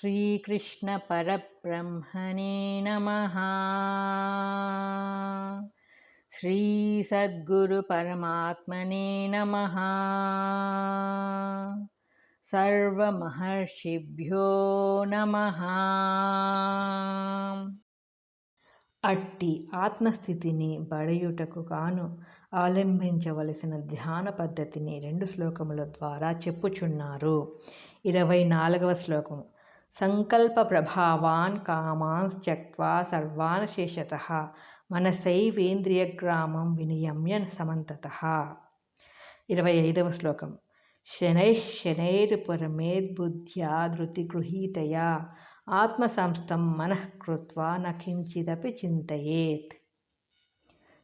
श्रीकृष्णपरब्रह्मणे नमः श्रीसद्गुरुपरमात्मने नमः सर्वमहर्षिभ्यो नमः అట్టి ఆత్మస్థితిని బడయుటకు గాను అవలంబించవలసిన ధ్యాన పద్ధతిని రెండు శ్లోకముల ద్వారా చెప్పుచున్నారు ఇరవై నాలుగవ శ్లోకము సంకల్ప ప్రభావాన్ కామాన్ త్యక్వా సర్వాన్ శేషత మనసైవేంద్రియగ్రామం వినియమ్య సమంతత. ఇరవై ఐదవ శ్లోకం. శనై శనైర్పురమేద్బుద్ధ్యా ధృతిగృహీతయా. ఆత్మసంస్థం మనఃకృత్వా నకించిదపి చింతయేత్.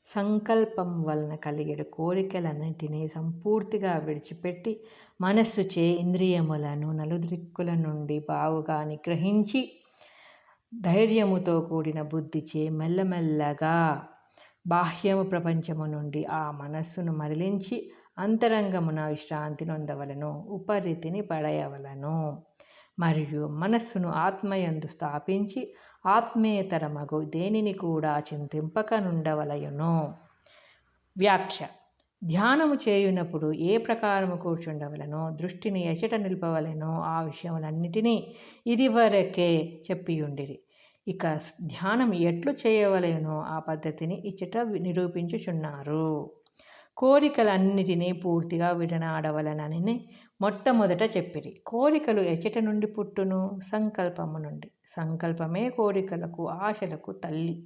సంకల్పం వలన కలిగేడు కోరికలన్నింటినీ సంపూర్తిగా విడిచిపెట్టి మనస్సుచే ఇంద్రియములను నలుదిక్కుల నుండి బావుగా నిగ్రహించి ధైర్యముతో కూడిన బుద్ధిచే మెల్లమెల్లగా బాహ్యము ప్రపంచము నుండి ఆ మనస్సును మరలించి అంతరంగమున విశ్రాంతి నొందవలను ఉపరితిని పడయవలను. మరియు మనస్సును ఆత్మయందు స్థాపించి ఆత్మేతరమగు దేనిని కూడా చింతింపక నుండవలయును వ్యాఖ్య. ధ్యానము చేయునప్పుడు ఏ ప్రకారము కూర్చుండవలనో దృష్టిని ఎచట నిలుపవలెనో ఆ విషయములన్నిటినీ ఇదివరకే చెప్పియుండిరి. ఇక ధ్యానం ఎట్లు చేయవలెనో ఆ పద్ధతిని ఇచ్చట నిరూపించుచున్నారు. కోరికలన్నిటినీ పూర్తిగా విడనాడవలనని మొట్టమొదట చెప్పిరి. కోరికలు ఎచ్చట నుండి పుట్టును సంకల్పము నుండి. సంకల్పమే కోరికలకు ఆశలకు తల్లి.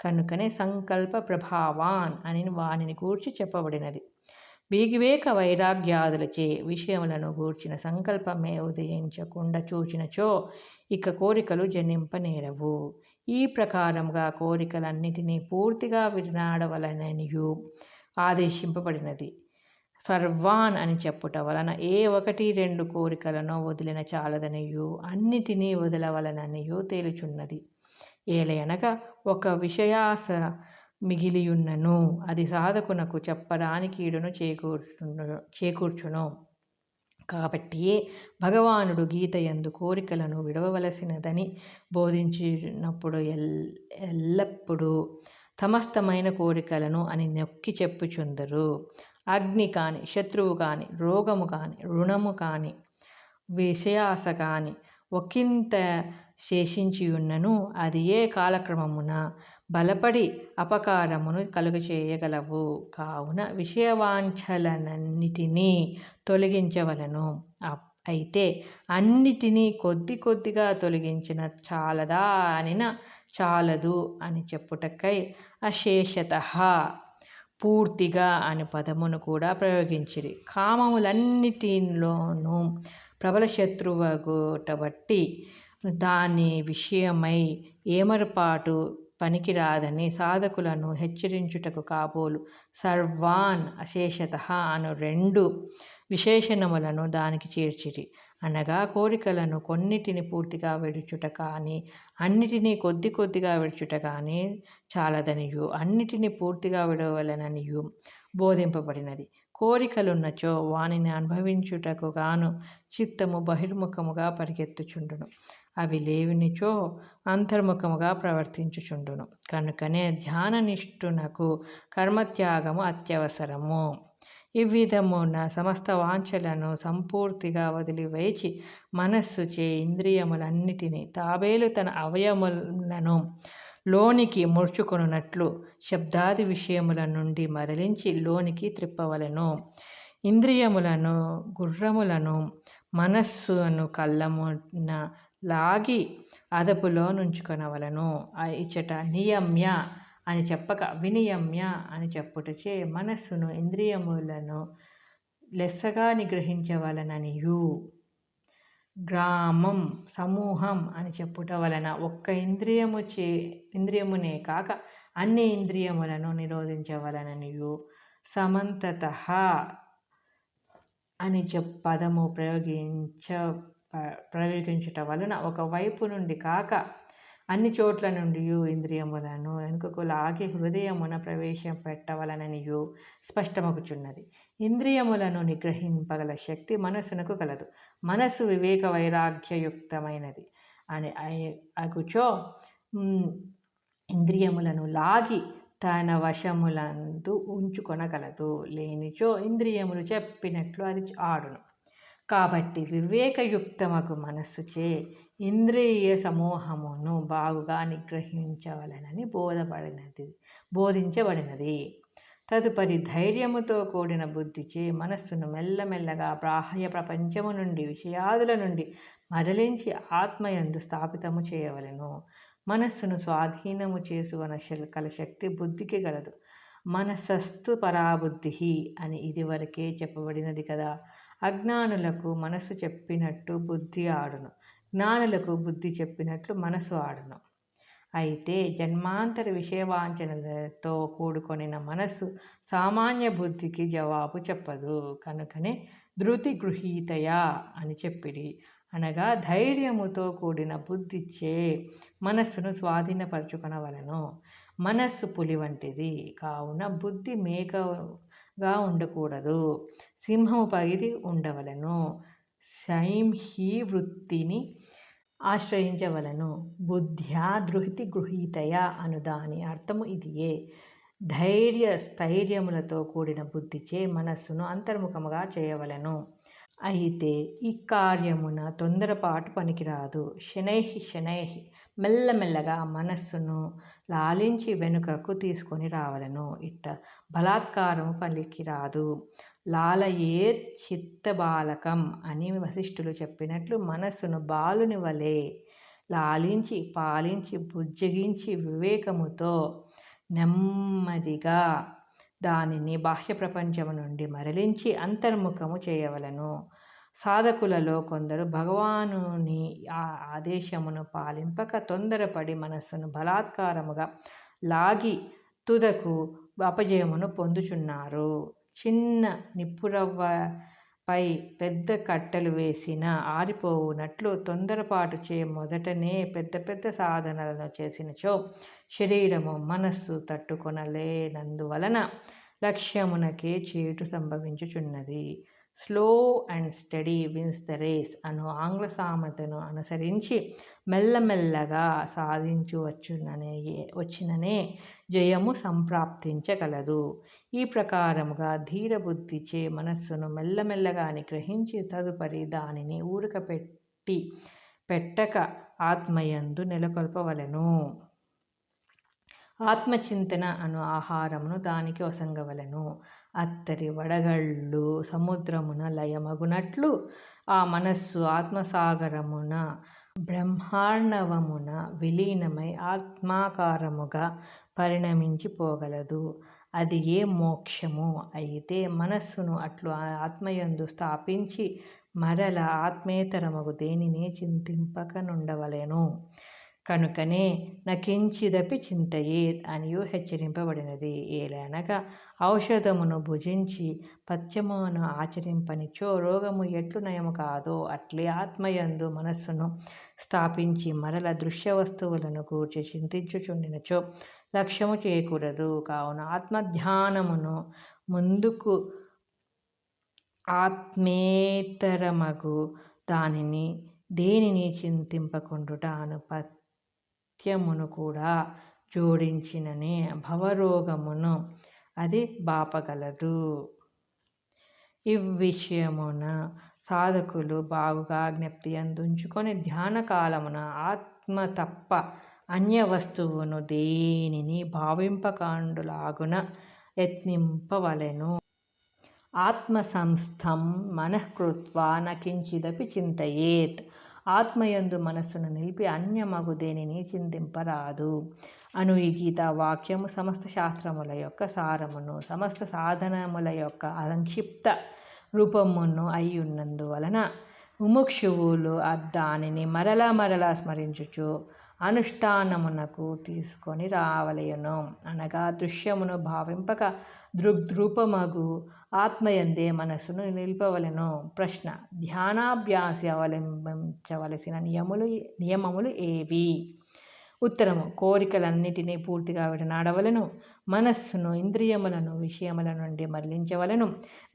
కనుకనే సంకల్ప ప్రభావాన్ అని వానిని గూర్చి చెప్పబడినది. బీగివేక వైరాగ్యాదులచే విషయములను గూర్చిన సంకల్పమే ఉదయించకుండా చూచినచో ఇక కోరికలు జనింపనేరవు. ఈ ప్రకారంగా కోరికలన్నిటినీ పూర్తిగా విడనాడవలననియు ఆదేశింపబడినది. సర్వాన్ అని చెప్పుట వలన ఏ ఒకటి రెండు కోరికలను వదిలిన చాలదనియు అన్నిటినీ వదలవలననియు తేలుచున్నది. ఏలయనగా ఒక విషయాస మిగిలియున్నను అది సాధకునకు చెప్పడానికి ఈడును చేకూర్చును చేకూర్చును. కాబట్టియే భగవానుడు గీత ఎందు కోరికలను విడవవలసినదని బోధించినప్పుడు ఎల్ ఎల్లప్పుడూ సమస్తమైన కోరికలను అని నొక్కి చెప్పుచుందరు. అగ్ని కానీ శత్రువు కానీ రోగము కానీ రుణము కానీ విషయాస కానీ ఒకంత శేషించియున్నను అది ఏ కాలక్రమమున బలపడి అపకారమును కలుగచేయగలవు. కావున విషయవాంఛలనన్నిటినీ తొలగించవలను. అయితే అన్నిటినీ కొద్ది కొద్దిగా తొలగించిన చాలదా అనిన చాలదు అని చెప్పుటకై అశేషత. పూర్తిగా అనే పదమును కూడా ప్రయోగించిరి. కామములన్నిటిలోనూ ప్రబల శత్రువగుటబట్టి దాని విషయమై ఏమరపాటు పనికిరాదని సాధకులను హెచ్చరించుటకు కాబోలు. సర్వాన్ అశేషత అను రెండు విశేషణములను దానికి చేర్చిరి. అనగా కోరికలను కొన్నిటిని పూర్తిగా విడుచుట కానీ అన్నిటినీ కొద్ది కొద్దిగా విడుచుట కానీ చాలదనియు. అన్నిటినీ పూర్తిగా విడవలననియు. బోధింపబడినది. కోరికలున్నచో వానిని అనుభవించుటకు గాను చిత్తము బహిర్ముఖముగా పరిగెత్తుచుండును. అవి లేవినిచో అంతర్ముఖముగా ప్రవర్తించుచుండును. కనుకనే ధ్యాన నిష్ఠునకు కర్మత్యాగము అత్యవసరము. ఈ విధమున సమస్త వాంఛలను సంపూర్తిగా వదిలివేచి మనస్సు చే ఇంద్రియములన్నిటినీ తాబేలు తన అవయములను లోనికి ముడుచుకొనున్నట్లు శబ్దాది విషయముల నుండి మరలించి లోనికి త్రిప్పవలను. ఇంద్రియములను గుర్రములను మనస్సును కళ్ళమున లాగి అదుపులో నుంచుకొనవలను. ఇచ్చట నియమ్య అని చెప్పక వినియమ్య అని చెప్పుటచే మనస్సును ఇంద్రియములను లెస్సగా నిగ్రహించవలననియు. గ్రామం సమూహం అని చెప్పుట వలన ఒక్క ఇంద్రియము చే ఇంద్రియమునే కాక అన్ని ఇంద్రియములను నిరోధించవలననియు. సమంతత అని చెప్ పదము ప్రయోగించ ప్రయోగించుట వలన ఒక వైపు నుండి కాక అన్ని చోట్ల నుండి ఇంద్రియములను వెనుకకు లాగి హృదయమున ప్రవేశం పెట్టవలననియు స్పష్టమగుచున్నది. ఇంద్రియములను నిగ్రహింపగల శక్తి మనసునకు కలదు. మనస్సు వివేక వైరాగ్యయుక్తమైనది. అని అగుచో ఇంద్రియములను లాగి తన వశములందు ఉంచుకొనగలదు. లేనిచో ఇంద్రియములు చెప్పినట్లు అది ఆడును. కాబట్టి వివేకయుక్తమకు మనస్సుచే ఇంద్రియ సమూహమును బాగుగా నిగ్రహించవలనని బోధపడినది బోధించబడినది. తదుపరి ధైర్యముతో కూడిన బుద్ధిచే మనస్సును మెల్లమెల్లగా బాహ్య ప్రపంచము నుండి విషయాదుల నుండి మరలించి ఆత్మయందు స్థాపితము చేయవలను. మనస్సును స్వాధీనము చేసుకున్న కల శక్తి బుద్ధికి గలదు. మనసస్తు పరాబుద్ధి అని ఇదివరకే చెప్పబడినది కదా. అజ్ఞానులకు మనస్సు చెప్పినట్టు బుద్ధి ఆడును. జ్ఞానులకు బుద్ధి చెప్పినట్లు మనసు ఆడను. అయితే జన్మాంతర విషయవాంఛనతో కూడుకొనిన మనస్సు సామాన్య బుద్ధికి జవాబు చెప్పదు. కనుకనే ధృతి గృహీతయా అని చెప్పిడి అనగా ధైర్యముతో కూడిన బుద్ధిచ్చే మనస్సును స్వాధీనపరచుకొనవలను. మనస్సు పులి వంటిది. కావున బుద్ధి మేకగా ఉండకూడదు. సింహము పగిది ఉండవలను. సైంహీ వృత్తిని ఆశ్రయించవలను. బుద్ధ్యా దృహితి గృహీతయ అను దాని అర్థము ఇదియే. ధైర్య స్థైర్యములతో కూడిన బుద్ధిచే మనస్సును అంతర్ముఖముగా చేయవలను. అయితే ఈ కార్యమున తొందరపాటు పనికిరాదు. శనై శనై మెల్లమెల్లగా మనస్సును లాలించి వెనుకకు తీసుకొని రావలను. ఇట్ట బలాత్కారము పనికిరాదు. లాలయేత్ చిత్తబాలకం అని వశిష్ఠులు చెప్పినట్లు మనస్సును బాలుని వలె లాలించి పాలించి బుజ్జగించి వివేకముతో నెమ్మదిగా దానిని బాహ్య ప్రపంచము నుండి మరలించి అంతర్ముఖము చేయవలను. సాధకులలో కొందరు భగవానుని ఆ ఆదేశమును పాలింపక తొందరపడి మనస్సును బలాత్కారముగా లాగి తుదకు అపజయమును పొందుచున్నారు. చిన్న నిప్పురవ్వపై పెద్ద కట్టెలు వేసిన ఆరిపోవునట్లు తొందరపాటు చే మొదటనే పెద్ద పెద్ద సాధనలను చేసినచో శరీరము మనస్సు తట్టుకొనలేనందువలన లక్ష్యమునకే చేటు సంభవించుచున్నది. Slow and steady wins the race అను ఆంగ్ల సామెతను అనుసరించి మెల్లమెల్లగా సాధించవచ్చుననే వచ్చిననే జయము సంప్రాప్తించగలదు. ఈ ప్రకారముగా ధీరబుద్ధిచే మనస్సును మెల్లమెల్లగా నిగ్రహించి తదుపరి దానిని ఊరకపెట్టి పెట్టక ఆత్మయందు నెలకొల్పవలను. ఆత్మచింతన అను ఆహారమును దానికి ఒసంగవలను అత్తరి వడగళ్ళు సముద్రమున లయమగునట్లు ఆ మనస్సు ఆత్మసాగరమున బ్రహ్మార్ణవమున విలీనమై ఆత్మాకారముగా పరిణమించిపోగలదు. అది ఏ మోక్షము? అయితే మనస్సును అట్లు ఆత్మయందు స్థాపించి మరల ఆత్మేతరమగు దేనిని చింతింపకనుండవలెను. కనుకనే నకించిదపి చింతయే అనియు హెచ్చరింపబడినది. ఏలనగా ఔషధమును భుజించి పథ్యమును ఆచరింపనిచో రోగము ఎట్లు నయము కాదో అట్లే ఆత్మయందు మనస్సును స్థాపించి మరల దృశ్య వస్తువులను కూర్చి చింతించుచుండినచో లక్ష్యము చేయకూడదు. కావున ఆత్మధ్యానమును ముందుకు ఆత్మేతరమగు దానిని దేనిని చింతింపకుండుట అనుపత్యమును కూడా జోడించిననే భవరోగమును అది బాపగలదు. ఇవ్విషయమున సాధకులు బాగుగా జ్ఞప్తి అందించుకొని ధ్యాన కాలమున ఆత్మ తప్ప అన్య వస్తువును దేనిని భావింపకాండులాగున యత్నింపవలెను? ఆత్మ సంస్థం మనఃకృత్వా నకించిదపి చింతయేత్. ఆత్మయందు మనస్సును నిలిపి అన్యమగు దేనిని చింతింపరాదు. అను ఈ గీతా వాక్యము సమస్త శాస్త్రముల యొక్క సారమును సమస్త సాధనముల యొక్క సంక్షిప్త రూపమును అయి ఉన్నందువలన ముముక్షువులు దానిని మరలా మరలా స్మరించుచు అనుష్ఠానమునకు తీసుకొని రావలయను అనగా దృశ్యమును భావింపక దృగ్రూపమగు ఆత్మయందే మనసును నిలిపవలను. ప్రశ్న ధ్యానాభ్యాసి అవలంబించవలసిన నియములు నియమములు ఏవి? ఉత్తరము కోరికలన్నిటినీ పూర్తిగా విడనాడవలను మనస్సును ఇంద్రియములను విషయముల నుండి మరలించవలను.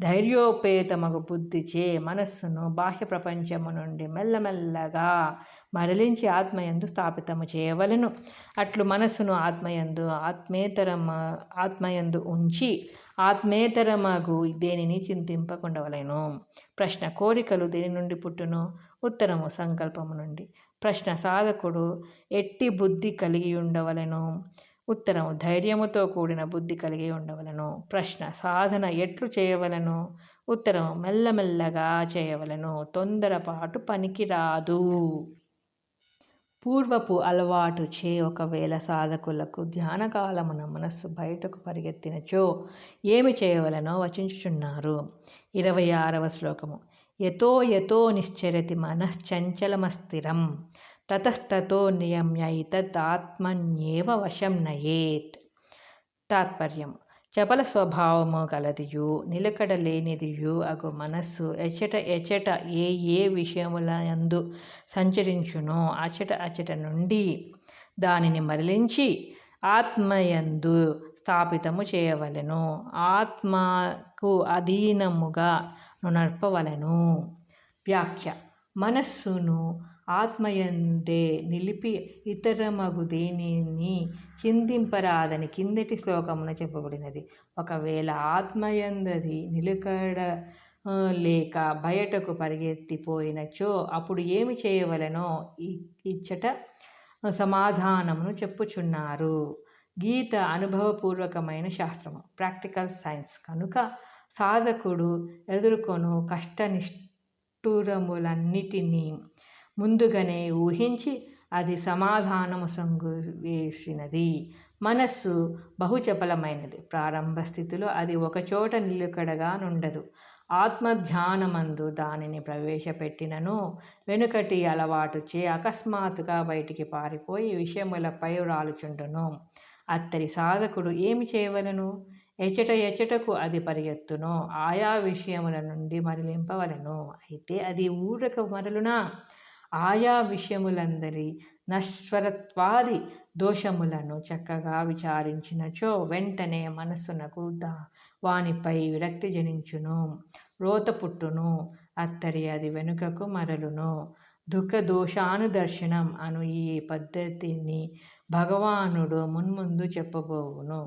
ధైర్యోపేతమగు బుద్ధిచే మనస్సును బాహ్య ప్రపంచము నుండి మెల్లమెల్లగా మరలించి ఆత్మయందు స్థాపితము చేయవలను. అట్లు మనస్సును ఆత్మయందు ఆత్మేతరమ ఆత్మయందు ఉంచి ఆత్మేతరమగు దేనిని చింతింపకుండవలేను? ప్రశ్న కోరికలు దేని నుండి పుట్టును? ఉత్తరము సంకల్పము నుండి. ప్రశ్న సాధకుడు ఎట్టి బుద్ధి కలిగి ఉండవలను? ఉత్తరం ధైర్యముతో కూడిన బుద్ధి కలిగి ఉండవలను. ప్రశ్న సాధన ఎట్లు చేయవలను? ఉత్తరం మెల్లమెల్లగా చేయవలను. తొందరపాటు పనికిరాదు. పూర్వపు అలవాటు చే ఒకవేళ సాధకులకు ధ్యానకాలమున మనస్సు బయటకు పరిగెత్తినచో ఏమి చేయవలనో వచించుచున్నారు. ఇరవై ఆరవ శ్లోకము. యతో యతో నిశ్చరతి మనశ్చంచలమస్థిరం తతస్తతో నియమ్యైతదాత్మన్యేవ వశం నయేత్. తాత్పర్యం. చపల స్వభావము గలదియు నిలకడలేనిదియు అగు మనస్సు ఎచట ఎచట ఏ ఏ విషయములందు సంచరించునో అచట అచట నుండి దానిని మరలించి ఆత్మయందు స్థాపితము చేయవలెను. ఆత్మకు అధీనముగా నడపవలెను వ్యాఖ్య. మనస్సును ఆత్మయందే నిలిపి ఇతరమగు దేనిని చింతింపరాదని కిందటి శ్లోకమున చెప్పబడినది. ఒకవేళ ఆత్మయందది నిలకడ లేక బయటకు పరిగెత్తిపోయినచో అప్పుడు ఏమి చేయవలనో ఇచ్చట సమాధానమును చెప్పుచున్నారు. గీత అనుభవపూర్వకమైన శాస్త్రము. Practical science. కనుక సాధకుడు ఎదుర్కొను కష్టనిష్ఠురములన్నిటినీ. ముందుగానే ఊహించి అది సమాధానము సంగువేసినది మనస్సు బహుచపలమైనది. ప్రారంభ స్థితిలో అది ఒకచోట నిలుకడగా నుండదు. ఆత్మధ్యానమందు దానిని ప్రవేశపెట్టినను వెనుకటి అలవాటుచే అకస్మాత్తుగా బయటికి పారిపోయి విషయములపై రాలుచుండును అత్తడి సాధకుడు ఏమి చేయవలను? ఎచట ఎచటకు అది పరిగెత్తును. ఆయా విషయముల నుండి మరలింపవలను. అయితే అది ఊరక మరలునా? ఆయా విషయములందరి నశ్వరత్వాది దోషములను చక్కగా విచారించినచో వెంటనే మనస్సునకు దా వానిపై విరక్తి జనించును. రోత పుట్టును. అత్తరి అది వెనుకకు మరలును. దుఃఖ దోషానుదర్శనం అను ఈ పద్ధతిని భగవానుడు మున్ముందు చెప్పబోవును.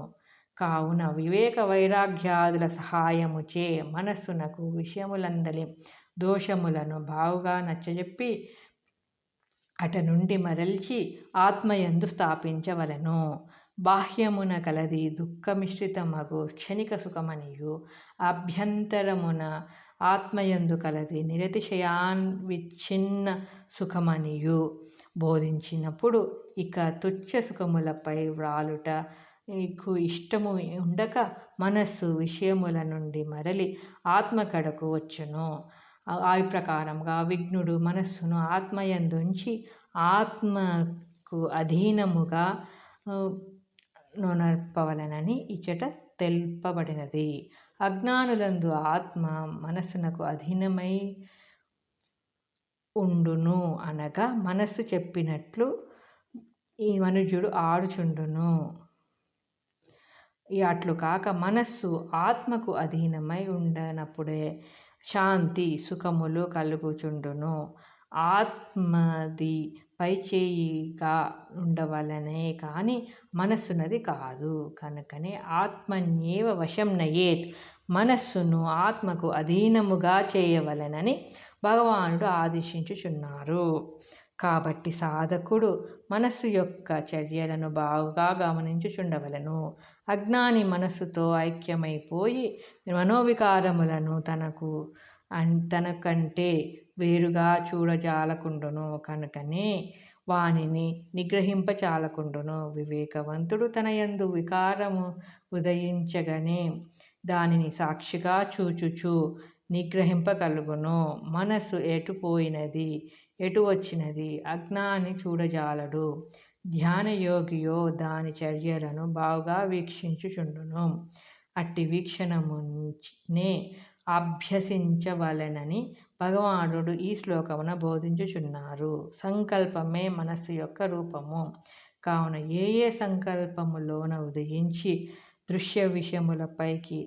కావున వివేక వైరాగ్యాదుల సహాయముచే మనస్సునకు విషయములందలి దోషములను బావుగా నచ్చజెప్పి అట నుండి మరల్చి ఆత్మయందు స్థాపించవలను. బాహ్యమున కలది దుఃఖమిశ్రితమగు క్షణిక సుఖమనియు. అభ్యంతరమున ఆత్మయందు కలది నిరతిశయాన్ విచ్ఛిన్న సుఖమనియు. బోధించినప్పుడు ఇక తుచ్చ సుఖములపై వ్రాలుట నీకు ఇష్టము ఉండక మనస్సు విషయముల నుండి మరలి ఆత్మ కడకు వచ్చును. ఆ ప్రకారంగా విఘ్నుడు మనస్సును ఆత్మయందుంచి ఆత్మకు అధీనముగా నొనర్పవలనని ఇచ్చట తెలుపబడినది. అజ్ఞానులందు ఆత్మ మనస్సునకు అధీనమై ఉండును అనగా మనస్సు చెప్పినట్లు ఈ మనుజుడు ఆడుచుండును. అట్లు కాక మనస్సు ఆత్మకు అధీనమై ఉండనప్పుడే శాంతి సుఖములు కలుగుచుండును. ఆత్మది పైచేయిగా ఉండవలనే కానీ మనస్సునది కాదు. కనుకనే ఆత్మన్యేవ వశం నయేత్. మనస్సును ఆత్మకు అధీనముగా చేయవలనని భగవానుడు ఆదేశించుచున్నారు. కాబట్టి సాధకుడు మనస్సు యొక్క చర్యలను బాగా గమనించుచుండవలను. అజ్ఞాని మనస్సుతో ఐక్యమైపోయి మనోవికారములను తనకు తనకంటే వేరుగా చూడజాలకుండును. కనుకనే వానిని నిగ్రహింపచాలకుండును. వివేకవంతుడు తన యందు వికారము ఉదయించగనే దానిని సాక్షిగా చూచుచు నిగ్రహింపగలుగును. మనస్సు ఎటుపోయినది ఎటు వచ్చినది? అజ్ఞాని చూడజాలడు. ధ్యానయోగియో దాని చర్యలను బాగా వీక్షించుచుండును. అట్టి వీక్షణమునే అభ్యసించవలెనని భగవానుడు ఈ శ్లోకమున బోధించుచున్నారు. సంకల్పమే మనస్సు యొక్క రూపము. కావున ఏ ఏ సంకల్పములోన ఉదయించి దృశ్య విషయములపైకి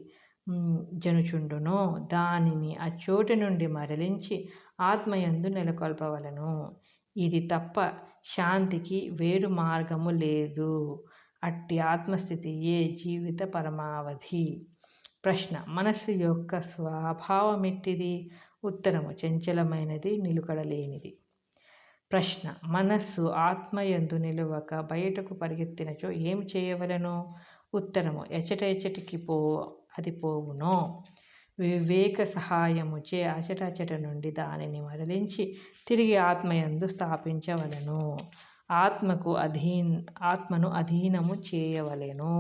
జనుచుండునో దానిని ఆ నుండి మరలించి ఆత్మయందు నెలకొల్పవలను. ఇది తప్ప శాంతికి వేరు మార్గము లేదు. అట్టి ఆత్మస్థితియే జీవిత పరమావధి. ప్రశ్న మనస్సు యొక్క స్వభావమెట్టిది? ఉత్తరము చంచలమైనది నిలుకడలేనిది. ప్రశ్న మనస్సు ఆత్మయందు నిలువక బయటకు పరిగెత్తినచో ఏం చేయవలను? ఉత్తరము ఎచట ఎచటికి పో అది పోవునో. వివేక సహాయముచే అచట నుండి దానిని మరలించి తిరిగి ఆత్మయందు స్థాపించవలను. ఆత్మకు అధీన్ ఆత్మను అధీనము చేయవలెను.